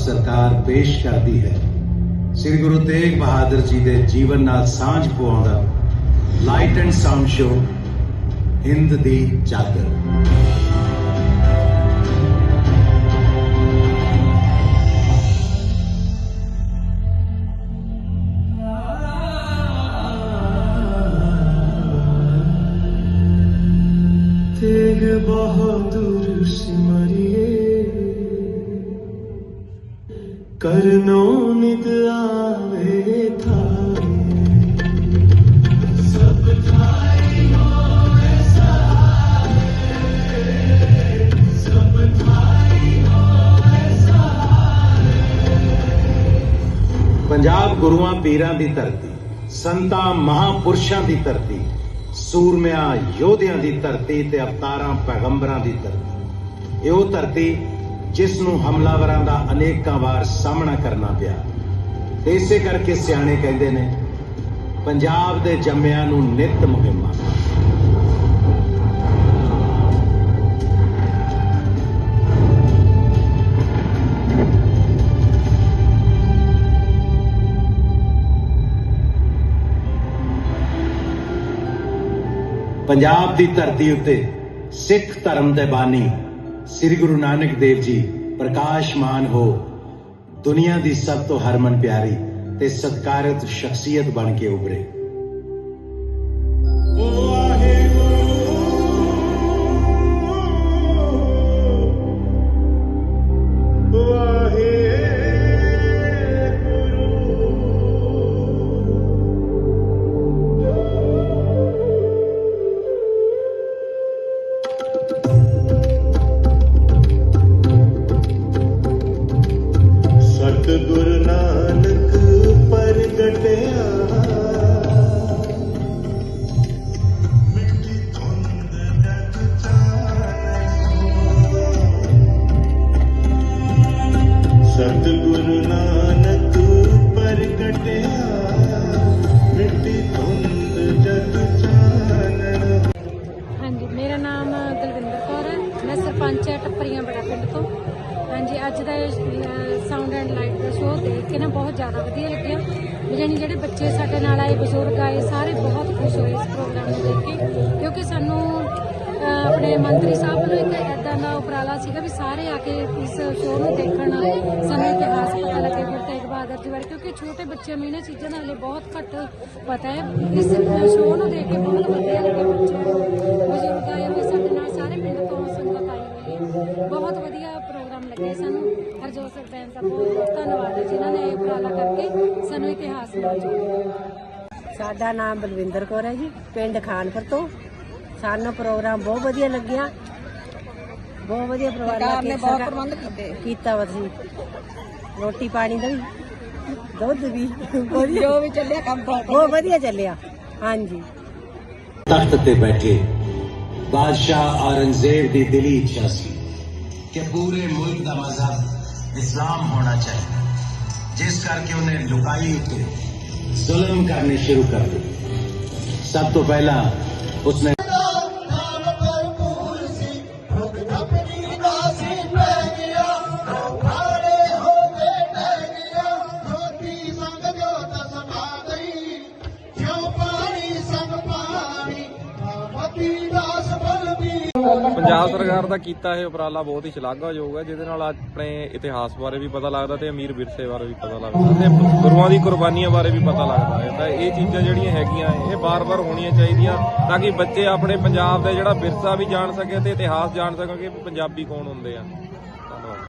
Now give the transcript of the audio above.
ਸਰਕਾਰ ਪੇਸ਼ ਕਰਦੀ ਹੈ ਸ੍ਰੀ ਗੁਰੂ ਤੇਗ ਬਹਾਦਰ ਜੀ ਦੇ ਜੀਵਨ ਨਾਲ ਸਾਂਝ ਪਵਾਉਂਦਾ light and sound show Hind ਦੀ ਚਾਦਰ तेग बहादुर सिमरिए ਪੰਜਾਬ ਗੁਰੂਆਂ ਪੀਰਾਂ ਦੀ ਧਰਤੀ, ਸੰਤਾਂ ਮਹਾਪੁਰਸ਼ਾਂ ਦੀ ਧਰਤੀ, ਸੂਰਮਿਆਂ ਯੋਧਿਆਂ ਦੀ ਧਰਤੀ ਤੇ ਅਵਤਾਰਾਂ ਪੈਗੰਬਰਾਂ ਦੀ ਧਰਤੀ। ਇਹ ਉਹ ਧਰਤੀ ਜਿਸ ਨੂੰ ਹਮਲਾਵਰਾਂ ਦਾ ਅਨੇਕਾਂ ਵਾਰ ਸਾਹਮਣਾ ਕਰਨਾ ਪਿਆ। ਇਸੇ ਕਰਕੇ ਸਿਆਣੇ ਕਹਿੰਦੇ ਨੇ, ਪੰਜਾਬ ਦੇ ਜੰਮਿਆਂ ਨੂੰ ਨਿਤ ਮੁਹਿੰਮਾਂ ਪੰਜਾਬ ਦੀ ਧਰਤੀ ਉੱਤੇ ਸਿੱਖ ਧਰਮ ਦੇ ਬਾਨੀ ਸ੍ਰੀ ਗੁਰੂ ਨਾਨਕ ਦੇਵ ਜੀ ਪ੍ਰਕਾਸ਼ਮਾਨ ਹੋ। ਦੁਨੀਆ ਦੀ ਸਭ ਤੋਂ ਹਰਮਨ ਪਿਆਰੀ ਤੇ ਸਤਿਕਾਰਤ ਸ਼ਖਸੀਅਤ ਬਣ ਕੇ ਉਭਰੇ। ਸਤਿਗੁਰ ਨਾਨਕ ਪ੍ਰਗਟਿਆ ਮਿੱਟੀ ਧੁੰਦ ਜਗ ਚਾਨਣ। ਹਾਂਜੀ, ਮੇਰਾ ਨਾਮ ਦਲਵਿੰਦਰ ਕੌਰ ਹੈ। ਮੈਂ ਸਰਪੰਚ ਹੈ ਟੱਪਰੀਆਂ ਬੜਾ ਪਿੰਡ ਤੋਂ। ਹਾਂਜੀ, ਅੱਜ ਦਾ ਸਾਊਂਡ ਐਂਡ ਲਾਈਟ ਦਾ ਸ਼ੋਅ ਦੇਖ ਕੇ ਨਾ ਬਹੁਤ ਜ਼ਿਆਦਾ ਵਧੀਆ ਲੱਗਿਆ। ਵੀ ਜਾਣੀ ਜਿਹੜੇ ਬੱਚੇ ਸਾਡੇ ਨਾਲ ਆਏ, ਬਜ਼ੁਰਗ ਆਏ, ਸਾਰੇ ਬਹੁਤ ਖੁਸ਼ ਹੋਏ ਇਸ ਪ੍ਰੋਗਰਾਮ ਨੂੰ ਦੇਖ ਕੇ। ਕਿਉਂਕਿ ਸਾਨੂੰ ਆਪਣੇ ਮੰਤਰੀ ਸਾਹਿਬ ਵੱਲੋਂ ਇੱਕ ਉਪਰਾਲਾ ਸੀਗਾ ਵੀ ਸਾਰੇ ਆ ਕੇ ਇਸ ਸ਼ੋਅ ਨੂੰ ਦੇਖਣ ਸਾਨੂੰ ਇਤਿਹਾਸ ਪਤਾ ਲੱਗੇ, ਗੁਰੂ ਤੇਗ ਬਹਾਦਰ ਜੀ ਬਾਰੇ, ਕਿਉਂਕਿ ਛੋਟੇ ਬੱਚਿਆਂ ਨੂੰ ਇਹਨਾਂ ਚੀਜ਼ਾਂ ਦਾ ਹਲੇ ਬਹੁਤ ਘੱਟ ਪਤਾ ਹੈ। ਇਸ ਸ਼ੋਅ ਨੂੰ ਦੇਖ ਕੇ ਬਹੁਤ ਵਧੀਆ ਲੱਗਿਆ ਬੱਚਿਆਂ ਨੂੰ। ਬਜ਼ੁਰਗ ਆਏ ਹੋਏ ਸਾਡੇ ਨਾਲ ਸਾਰੇ ਪਿੰਡ ਤੋਂ ਸੰਗਤ ਆਈ ਹੋਈ ਹੈ। ਬਹੁਤ ਵਧੀਆ ਪ੍ਰੋਗਰਾਮ ਲੱਗੇ ਸਾਨੂੰ। ਹਰਜੋਤ ਸਰਪੰਚ ਦਾ ਬਹੁਤ ਬਹੁਤ ਧੰਨਵਾਦ ਹੈ ਜਿਨ੍ਹਾਂ ਨੇ ਇਹ ਉਪਰਾਲਾ ਕਰਕੇ ਸਾਨੂੰ ਇਤਿਹਾਸ ਨਾਲ ਸਾਡਾ ਨਾਮ ਬਲਵਿੰਦਰ ਕੌਰ ਹੈ ਜੀ, ਪਿੰਡ ਖਾਨਪੁਰ ਤੋਂ। ਸਾਨੂੰ ਪ੍ਰੋਗਰਾਮ ਬਹੁਤ ਵਧੀਆ ਲੱਗਿਆ। ਬਹੁਤ ਵਧੀਆ ਪ੍ਰੋਗਰਾਮ ਨੇ ਬਹੁਤ ਪ੍ਰਬੰਧ ਕੀਤੇ। ਕੀਤਾ ਵਾ ਜੀ। ਰੋਟੀ ਪਾਣੀ ਦਾ ਵੀ ਦੁੱਧ ਵੀ ਵਧੀਆ। ਜੋ ਵੀ ਚੱਲਿਆ ਕੰਮ ਬਹੁਤ ਵਧੀਆ ਚੱਲਿਆ ਹਾਂਜੀ। ਤਖਤ ਤੇ ਬੈਠੇ ਬਾਦਸ਼ਾਹ ਔਰੰਗਜ਼ੇਬ ਦੀ ਦਿਲੀ ਇੱਛਾ ਸੀ ਕਿ ਪੂਰੇ ਮੁਲਕ ਦਾ ਮਜ਼ਹਬ ਇਸਲਾਮ ਹੋਣਾ ਚਾਹੀਦਾ। ਜਿਸ ਕਰਕੇ ਉਹਨੇ ਲੁਕਾਈ ਉੱਤੇ ਜ਼ੁਲਮ ਕਰਨੇ ਸ਼ੁਰੂ ਕਰ ਦਿੱਤੇ। ਸਭ ਤੋਂ ਪਹਿਲਾਂ ਉਸਨੇ ਪੰਜਾਬ ਸਰਕਾਰ ਦਾ ਕੀਤਾ ਇਹ ਉਪਰਾਲਾ ਬਹੁਤ ਹੀ ਸ਼ਲਾਘਾਯੋਗ ਹੈ, ਜਿਹਦੇ ਨਾਲ ਆਪਣੇ ਇਤਿਹਾਸ ਬਾਰੇ ਵੀ ਪਤਾ ਲੱਗਦਾ ਤੇ ਅਮੀਰ ਵਿਰਸੇ ਬਾਰੇ ਵੀ ਪਤਾ ਲੱਗਦਾ ਤੇ ਗੁਰੂਆਂ ਦੀ ਕੁਰਬਾਨੀਆਂ ਬਾਰੇ ਵੀ ਪਤਾ ਲੱਗਦਾ ਹੈ। ਤਾਂ ਇਹ ਚੀਜ਼ਾਂ ਜਿਹੜੀਆਂ ਹੈਗੀਆਂ, ਇਹ ਬਾਰ-ਬਾਰ ਹੋਣੀਆਂ ਚਾਹੀਦੀਆਂ ਤਾਂ ਕਿ ਬੱਚੇ ਆਪਣੇ ਪੰਜਾਬ ਦਾ ਜਿਹੜਾ ਵਿਰਸਾ ਵੀ ਜਾਣ ਸਕੇ ਤੇ ਇਤਿਹਾਸ ਜਾਣ ਸਕਣ ਕਿ ਪੰਜਾਬੀ ਕੌਣ ਹੁੰਦੇ ਆ। ਧੰਨਵਾਦ।